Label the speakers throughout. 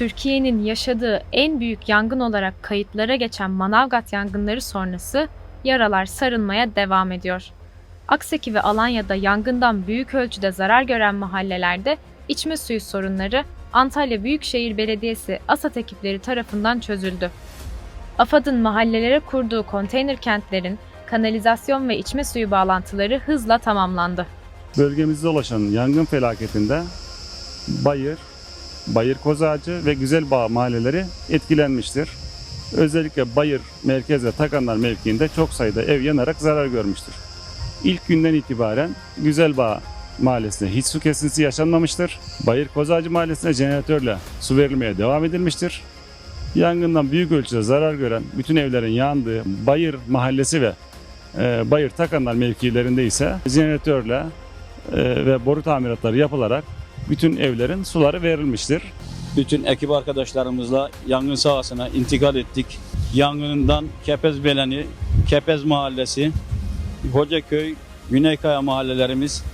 Speaker 1: Türkiye'nin yaşadığı en büyük yangın olarak kayıtlara geçen Manavgat yangınları sonrası yaralar sarılmaya devam ediyor. Akseki ve Alanya'da yangından büyük ölçüde zarar gören mahallelerde içme suyu sorunları Antalya Büyükşehir Belediyesi ASAT ekipleri tarafından çözüldü. AFAD'ın mahallelere kurduğu konteyner kentlerin kanalizasyon ve içme suyu bağlantıları hızla tamamlandı.
Speaker 2: Bölgemizde ulaşan yangın felaketinde Bayır, Bayır Kozağacı ve Güzelbağ mahalleleri etkilenmiştir. Özellikle Bayır merkez ve Takanlar mevkiinde çok sayıda ev yanarak zarar görmüştür. İlk günden itibaren Güzelbağ mahallesine hiç su kesintisi yaşanmamıştır. Bayır Kozağacı mahallesine jeneratörle su verilmeye devam edilmiştir. Yangından büyük ölçüde zarar gören bütün evlerin yandığı Bayır mahallesi ve e, Bayır Takanlar mevkilerinde ise jeneratörle e, ve boru tamiratları yapılarak bütün evlerin suları verilmiştir.
Speaker 3: bütün ekip arkadaşlarımızla yangın sahasına intikal ettik. Yangından Kepez Beleni, Kepez Mahallesi, Hocaköy, Güneykaya mahallelerimiz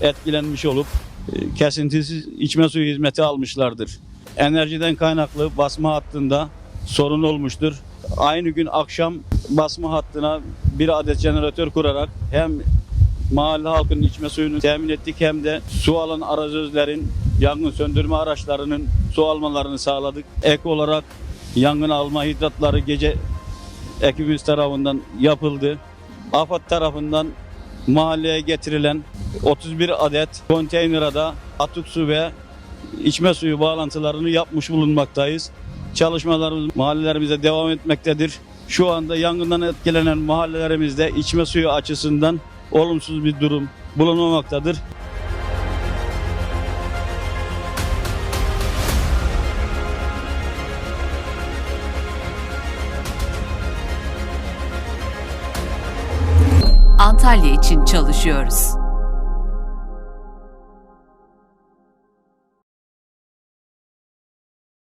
Speaker 3: etkilenmiş olup e, kesintisiz içme suyu hizmeti almışlardır. Enerjiden kaynaklı basma hattında sorun olmuştur. Aynı gün akşam basma hattına bir adet jeneratör kurarak hem mahalle halkının içme suyunu temin ettik hem de su alan arazözlerin yangın söndürme araçlarının su almalarını sağladık. Ek olarak yangın alma hidratları gece ekibimiz tarafından yapıldı. AFAD tarafından mahalleye getirilen 31 adet konteynere de atık su ve içme suyu bağlantılarını yapmış bulunmaktayız. Çalışmalarımız mahallelerimize devam etmektedir. Şu anda yangından etkilenen mahallelerimizde içme suyu açısından olumsuz bir durum bulunmamaktadır.
Speaker 4: Antalya için çalışıyoruz.